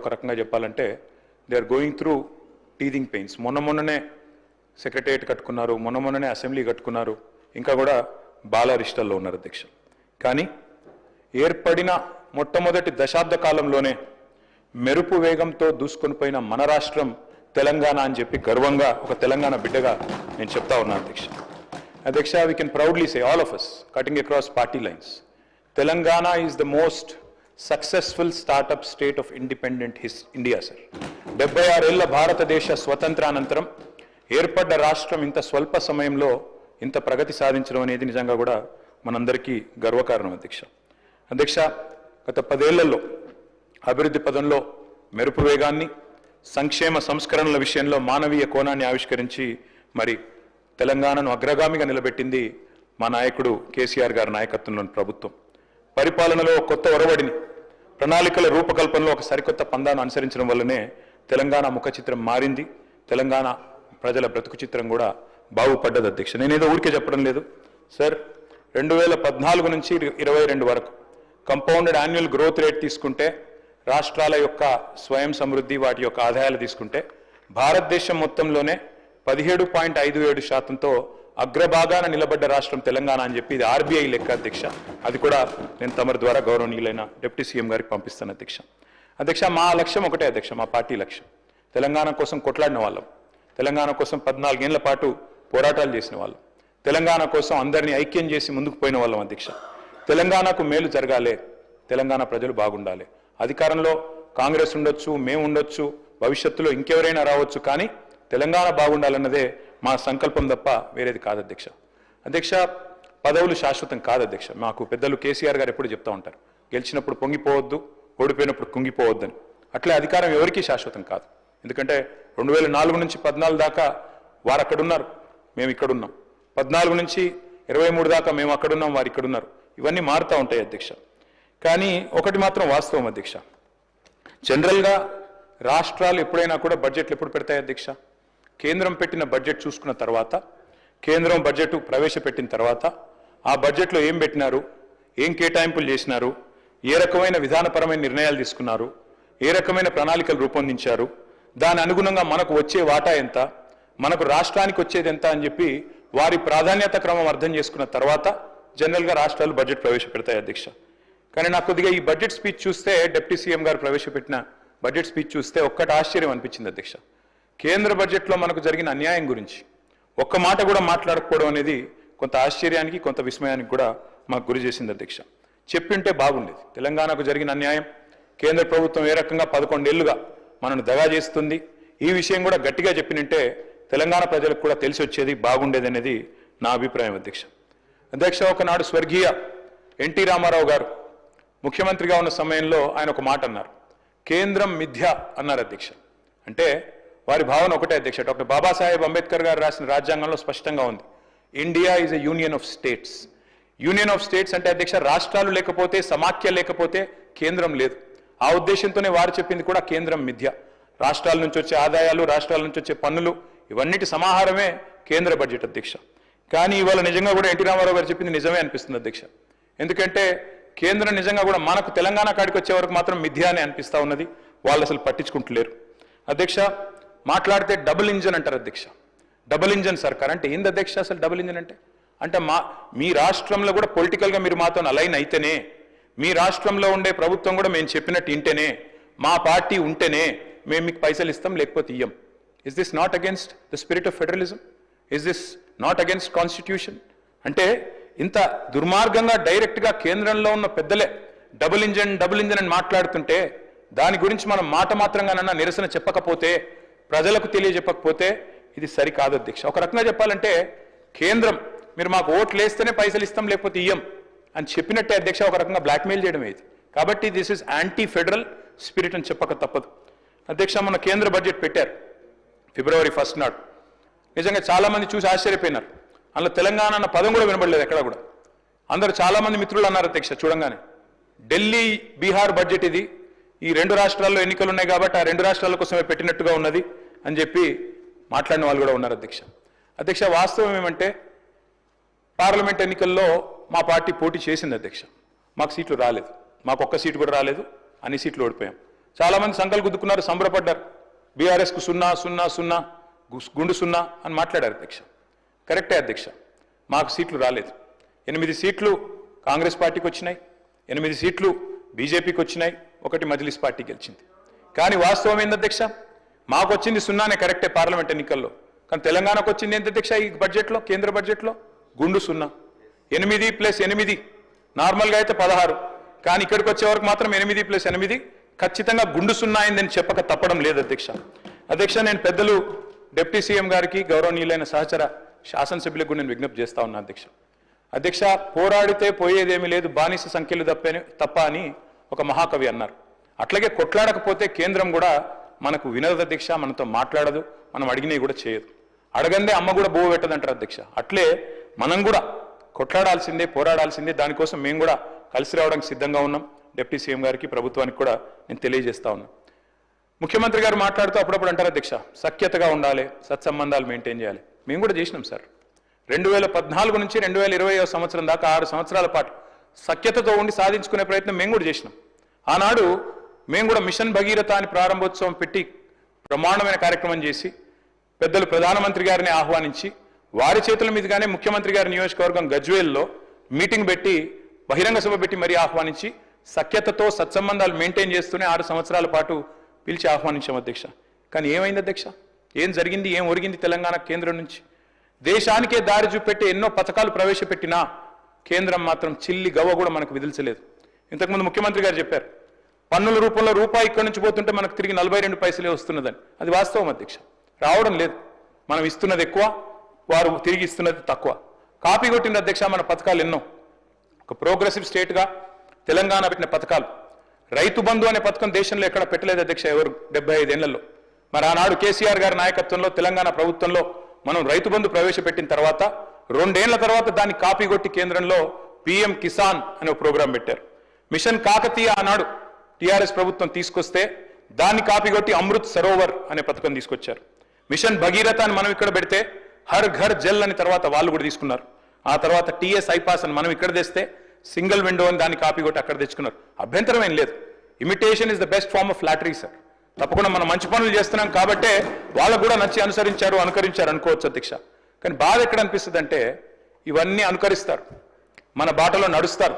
ఒక రకంగా చెప్పాలంటే they are going through teething pains మొన్న మొన్ననే సెక్రటరియట్ కట్టుకున్నారు మొన్న మొన్ననే అసెంబ్లీ కట్టుకున్నారు. ఇంకా కూడా బాలారిస్టల్లో ఉన్నారు అధ్యక్ష. కానీ ఏర్పడిన మొట్టమొదటి దశాబ్ద కాలంలోనే మెరుపు వేగంతో దూసుకొని పోయిన మన రాష్ట్రం తెలంగాణ అని చెప్పి గర్వంగా ఒక తెలంగాణ బిడ్డగా నేను చెప్తా ఉన్నాను అధ్యక్ష. అధ్యక్ష we can proudly say all of us cutting across party lines Telangana is the most successful startup state of independent his India sir డెబ్బై ఆరేళ్ళ భారతదేశ స్వతంత్రానంతరం ఏర్పడ్డ రాష్ట్రం ఇంత స్వల్ప సమయంలో ఇంత ప్రగతి సాధించడం అనేది నిజంగా కూడా మనందరికీ గర్వకారణం అధ్యక్ష. అధ్యక్ష గత పదేళ్ళలో అభివృద్ధి పదంలో మెరుపు వేగాన్ని సంక్షేమ సంస్కరణల విషయంలో మానవీయ కోణాన్ని ఆవిష్కరించి మరి తెలంగాణను అగ్రగామిగా నిలబెట్టింది మా నాయకుడు కేసీఆర్ గారి నాయకత్వంలోని ప్రభుత్వం. పరిపాలనలో కొత్త ఒరవడిని ప్రణాళికల రూపకల్పనలో ఒక సరికొత్త పందాను అనుసరించడం వల్లనే తెలంగాణ ముఖ చిత్రం మారింది. తెలంగాణ ప్రజల బ్రతుకు చిత్రం కూడా బాగుపడ్డది అధ్యక్ష. నేనేదో ఊరికే చెప్పడం లేదు. సార్ రెండు వేల పద్నాలుగు నుంచి ఇరవై రెండు వరకు కంపౌండెడ్ యాన్యువల్ గ్రోత్ రేట్ తీసుకుంటే రాష్ట్రాల యొక్క స్వయం సమృద్ధి వాటి యొక్క ఆదాయాలు తీసుకుంటే భారతదేశం మొత్తంలోనే పదిహేడు పాయింట్ ఐదు ఏడు శాతంతో అగ్రభాగాన నిలబడ్డ రాష్ట్రం తెలంగాణ అని చెప్పి ఇది ఆర్బీఐ లెక్క అధ్యక్ష. అది కూడా నేను తమరి ద్వారా గౌరవనీయులైన డిప్యూటీ సీఎం గారికి పంపిస్తాను అధ్యక్ష. అధ్యక్ష మా లక్ష్యం ఒకటే అధ్యక్ష మా పార్టీ లక్ష్యం. తెలంగాణ కోసం కొట్లాడిన వాళ్ళం. తెలంగాణ కోసం పద్నాలుగేళ్ళ పాటు పోరాటాలు చేసిన వాళ్ళం. తెలంగాణ కోసం అందరినీ ఐక్యం చేసి ముందుకు పోయిన వాళ్ళం అధ్యక్ష. తెలంగాణకు మేలు జరగాలి తెలంగాణ ప్రజలు బాగుండాలి. అధికారంలో కాంగ్రెస్ ఉండొచ్చు మేము ఉండొచ్చు భవిష్యత్తులో ఇంకెవరైనా రావచ్చు కానీ తెలంగాణ బాగుండాలన్నదే మా సంకల్పం తప్ప వేరేది కాదు అధ్యక్ష. అధ్యక్ష పదవులు శాశ్వతం కాదు అధ్యక్ష. మాకు పెద్దలు కేసీఆర్ గారు ఎప్పుడు చెప్తా ఉంటారు. గెలిచినప్పుడు పొంగిపోవద్దు ఓడిపోయినప్పుడు కుంగిపోవద్దని. అట్లే అధికారం ఎవరికీ శాశ్వతం కాదు. ఎందుకంటే రెండు వేల నాలుగు నుంచి పద్నాలుగు దాకా వారు అక్కడున్నారు మేము ఇక్కడున్నాం పద్నాలుగు నుంచి ఇరవై మూడు దాకా మేము అక్కడున్నాం వారు ఇక్కడున్నారు ఇవన్నీ మారుతూ ఉంటాయి అధ్యక్ష. కానీ ఒకటి మాత్రం వాస్తవం అధ్యక్ష. జనరల్గా రాష్ట్రాలు ఎప్పుడైనా కూడా బడ్జెట్లు ఎప్పుడు పెడతాయి అధ్యక్ష? కేంద్రం పెట్టిన బడ్జెట్ చూసుకున్న తర్వాత కేంద్రం బడ్జెట్ ప్రవేశపెట్టిన తర్వాత ఆ బడ్జెట్లో ఏం పెట్టినారు ఏం కేటాయింపులు చేసినారు ఏ రకమైన విధానపరమైన నిర్ణయాలు తీసుకున్నారు ఏ రకమైన ప్రణాళికలు రూపొందించారు దాని అనుగుణంగా మనకు వచ్చే వాటా ఎంత మనకు రాష్ట్రానికి వచ్చేది ఎంత అని చెప్పి వారి ప్రాధాన్యత క్రమం అర్థం చేసుకున్న తర్వాత జనరల్గా రాష్ట్రాలు బడ్జెట్ ప్రవేశపెడతాయి అధ్యక్ష. కానీ నాకు కొద్దిగా ఈ బడ్జెట్ స్పీచ్ చూస్తే డిప్యూటీ సీఎం గారు ప్రవేశపెట్టిన బడ్జెట్ స్పీచ్ చూస్తే ఒక్కటి ఆశ్చర్యం అనిపించింది అధ్యక్ష. కేంద్ర బడ్జెట్లో మనకు జరిగిన అన్యాయం గురించి. ఒక్క మాట కూడా మాట్లాడకపోవడం అనేది కొంత ఆశ్చర్యానికి కొంత విస్మయానికి కూడా మాకు గురి చేసింది అధ్యక్ష. చెప్పింటే బాగుండేది. తెలంగాణకు జరిగిన అన్యాయం కేంద్ర ప్రభుత్వం ఏ రకంగా పదకొండేళ్ళుగా మనను దగా చేస్తుంది ఈ విషయం కూడా గట్టిగా చెప్పినంటే తెలంగాణ ప్రజలకు కూడా తెలిసి వచ్చేది బాగుండేది అనేది నా అభిప్రాయం అధ్యక్ష. అధ్యక్ష ఒకనాడు స్వర్గీయ ఎన్టీ రామారావు గారు ముఖ్యమంత్రిగా ఉన్న సమయంలో ఆయన ఒక మాట అన్నారు. కేంద్రం మిథ్య అన్నారు అధ్యక్ష. అంటే వారి భావన ఒకటే అధ్యక్ష. డాక్టర్ బాబాసాహెబ్ అంబేద్కర్ గారు రాసిన రాజ్యాంగంలో స్పష్టంగా ఉంది. India is a union of states union of states అంటే అధ్యక్ష రాష్ట్రాలు లేకపోతే సమాఖ్య లేకపోతే కేంద్రం లేదు. ఆ ఉద్దేశంతోనే వారు చెప్పింది కూడా కేంద్రం మిథ్య. రాష్ట్రాల నుంచి వచ్చే ఆదాయాలు రాష్ట్రాల నుంచి వచ్చే పన్నులు ఇవన్నిటి సమాహారమే కేంద్ర బడ్జెట్ అధ్యక్ష. కానీ ఇవాళ నిజంగా కూడా ఎన్టీ రామారావు గారు చెప్పింది నిజమే అనిపిస్తుంది అధ్యక్ష. ఎందుకంటే కేంద్రం నిజంగా కూడా మనకు తెలంగాణ కాడికి వచ్చే వరకు మాత్రం మిథ్య అని అనిపిస్తా ఉన్నది. వాళ్ళు అసలు పట్టించుకుంటలేరు. అధ్యక్ష మాట్లాడితే డబుల్ ఇంజన్ అంటారు అధ్యక్ష. డబుల్ ఇంజన్ సర్కార్. అంటే ఏంది అధ్యక్ష అసలు డబుల్ ఇంజన్ అంటే? అంటే మా మీ రాష్ట్రంలో కూడా పొలిటికల్గా మీరు మాతో అలైన్ అయితేనే మీ రాష్ట్రంలో ఉండే ప్రభుత్వం కూడా మేము చెప్పినట్టు ఇంటేనే మా పార్టీ ఉంటేనే మేము మీకు పైసలు ఇస్తాం లేకపోతే ఇయ్యం. Is this not against the spirit of federalism is this not against constitution అంటే ఇంత దుర్మార్గంగా డైరెక్ట్గా కేంద్రంలో ఉన్న పెద్దలే డబుల్ ఇంజన్ డబుల్ ఇంజన్ అని మాట్లాడుతుంటే దాని గురించి మనం మాట మాత్రంగానన్నా నిరసన చెప్పకపోతే ప్రజలకు తెలియజెప్పకపోతే ఇది సరికాదు అధ్యక్ష. ఒక రకంగా చెప్పాలంటే కేంద్రం మీరు మాకు ఓట్లు వేస్తేనే పైసలు ఇస్తాం లేకపోతే ఇయ్యం అని చెప్పినట్టే అధ్యక్ష ఒక రకంగా బ్లాక్మెయిల్ చేయడమే ఇది. కాబట్టి this is anti federal spirit అని చెప్పక తప్పదు. అధ్యక్ష మన కేంద్ర బడ్జెట్ పెట్టారు ఫిబ్రవరి ఫస్ట్ నాడు. నిజంగా చాలామంది చూసి ఆశ్చర్యపోయినారు. అందులో తెలంగాణ అన్న పదం కూడా వినబడలేదు ఎక్కడ కూడా. అందరు చాలామంది మిత్రులు అన్నారు అధ్యక్ష చూడంగానే. ఢిల్లీ బీహార్ బడ్జెట్ ఇది ఈ రెండు రాష్ట్రాల్లో ఎన్నికలు ఉన్నాయి కాబట్టి ఆ రెండు రాష్ట్రాల కోసమే పెట్టినట్టుగా ఉన్నది అని చెప్పి మాట్లాడిన వాళ్ళు కూడా ఉన్నారు అధ్యక్ష. అధ్యక్ష వాస్తవం ఏమంటే పార్లమెంట్ ఎన్నికల్లో మా పార్టీ పోటీ చేసింది అధ్యక్ష. మాకు సీట్లు రాలేదు. మాకు ఒక్క సీటు కూడా రాలేదు. అన్ని సీట్లు ఓడిపోయాం. చాలామంది సంకలు గుద్దుకున్నారు సంబరపడ్డారు. బీఆర్ఎస్కు సున్నా సున్నా సున్నా గుండు సున్నా అని మాట్లాడారు అధ్యక్ష. కరెక్టే అధ్యక్ష. మాకు సీట్లు రాలేదు. ఎనిమిది సీట్లు కాంగ్రెస్ పార్టీకి వచ్చినాయి. ఎనిమిది సీట్లు బీజేపీకి వచ్చినాయి ఒకటి మజ్లిస్ పార్టీ గెలిచింది. కానీ వాస్తవం ఏంది అధ్యక్ష? మాకు వచ్చింది సున్నానే కరెక్టే పార్లమెంట్ ఎన్నికల్లో. కానీ తెలంగాణకు వచ్చింది ఏంటి అధ్యక్ష ఈ బడ్జెట్లో కేంద్ర బడ్జెట్లో? గుండు సున్నా. ఎనిమిది ప్లస్ ఎనిమిది నార్మల్గా అయితే పదహారు. కానీ ఇక్కడికి వచ్చే వరకు మాత్రం ఎనిమిది ప్లస్ ఎనిమిది ఖచ్చితంగా గుండు సున్నా అయిందని చెప్పక తప్పడం లేదు అధ్యక్ష. అధ్యక్ష నేను పెద్దలు డిప్యూటీ సీఎం గారికి గౌరవనీయులైన సహచర శాసనసభ్యులకు నేను విజ్ఞప్తి చేస్తా ఉన్నా అధ్యక్ష. అధ్యక్ష పోరాడితే పోయేదేమీ లేదు బానిస సంఖ్యలు తప్పని తప్ప అని ఒక మహాకవి అన్నారు. అట్లాగే కొట్లాడకపోతే కేంద్రం కూడా మనకు వినదు అధ్యక్ష మనతో మాట్లాడదు మనం అడిగినవి కూడా చేయదు. అడగందే అమ్మ కూడా భూ పెట్టదంటారు అధ్యక్ష. అట్లే మనం కూడా కొట్లాడాల్సిందే పోరాడాల్సిందే దానికోసం మేము కూడా కలిసి రావడానికి సిద్ధంగా ఉన్నాం. డిప్యూటీ సీఎం గారికి ప్రభుత్వానికి కూడా నేను తెలియజేస్తా ఉన్నాను ముఖ్యమంత్రి గారు మాట్లాడుతూ అప్పుడప్పుడు అంటారు అధ్యక్ష సఖ్యతగా ఉండాలి సత్సంబంధాలు మెయింటైన్ చేయాలి. మేము కూడా చేసినాం సార్. రెండు వేల పద్నాలుగు నుంచి రెండు వేల ఇరవై సంవత్సరం దాకా ఆరు సంవత్సరాల పాటు సఖ్యతతో ఉండి సాధించుకునే ప్రయత్నం మేము కూడా చేసినాం. ఆనాడు మేము కూడా మిషన్ భగీరథ అని ప్రారంభోత్సవం పెట్టి బ్రహ్మాండమైన కార్యక్రమం చేసి పెద్దలు ప్రధానమంత్రి గారిని ఆహ్వానించి వారి చేతుల మీదుగానే ముఖ్యమంత్రి గారి నియోజకవర్గం గజ్వేల్లో మీటింగ్ పెట్టి బహిరంగ సభ పెట్టి మరీ ఆహ్వానించి సఖ్యతతో సత్సంబంధాలు మెయింటైన్ చేస్తూనే ఆరు సంవత్సరాల పాటు పిలిచి ఆహ్వానించాం అధ్యక్ష. కానీ ఏమైంది అధ్యక్ష? ఏం జరిగింది? ఏం ఒరిగింది తెలంగాణ కేంద్రం నుంచి? దేశానికే దారి చూపెట్టి ఎన్నో పథకాలు ప్రవేశపెట్టినా కేంద్రం మాత్రం చిల్లి గవ్వ కూడా మనకు విధించలేదు ఇంతకుముందు ముఖ్యమంత్రి గారు చెప్పారు పన్నుల రూపంలో రూపాయి ఇక్కడి నుంచి పోతుంటే మనకు తిరిగి నలభై రెండు పైసలే వస్తున్నదని. అది వాస్తవం అధ్యక్ష. రావడం లేదు. మనం ఇస్తున్నది ఎక్కువ వారు తిరిగి ఇస్తున్నది తక్కువ. కాపీ కొట్టిన అధ్యక్ష మన పథకాలు ఎన్నో. ఒక ప్రోగ్రెసివ్ స్టేట్గా తెలంగాణ పెట్టిన పథకాలు. రైతు బంధు అనే పథకం దేశంలో ఎక్కడ పెట్టలేదు అధ్యక్ష ఎవరు? డెబ్బై ఐదేళ్ళలో. మరి ఆనాడు కేసీఆర్ గారి నాయకత్వంలో తెలంగాణ ప్రభుత్వంలో మనం రైతు బంధు ప్రవేశపెట్టిన తర్వాత రెండేళ్ళ తర్వాత దాన్ని కాపీ కొట్టి కేంద్రంలో పిఎం కిసాన్ అనే ఒక ప్రోగ్రాం పెట్టారు. మిషన్ కాకతీయ ఆనాడు టిఆర్ఎస్ ప్రభుత్వం తీసుకొస్తే దాన్ని కాపీ కొట్టి అమృత్ సరోవర్ అనే పథకం తీసుకొచ్చారు. మిషన్ భగీరథ అని మనం ఇక్కడ పెడితే హర్ ఘర్ జల్ అని తర్వాత వాళ్ళు కూడా తీసుకున్నారు. ఆ తర్వాత టీఎస్ ఐపాస్ అని మనం ఇక్కడ తెస్తే సింగిల్ విండో అని దాన్ని కాపీ కొట్టి అక్కడ తెచ్చుకున్నారు. అభ్యంతరం ఏం లేదు. Imitation is the best form of flattery sir. తప్పకుండా మనం మంచి పనులు చేస్తున్నాం కాబట్టే వాళ్ళకు కూడా నచ్చి అనుసరించారు అనుకరించారు అనుకోవచ్చు అధ్యక్ష. కానీ బాధ ఎక్కడ అనిపిస్తుంది అంటే ఇవన్నీ అనుకరిస్తారు. మన బాటలో నడుస్తారు.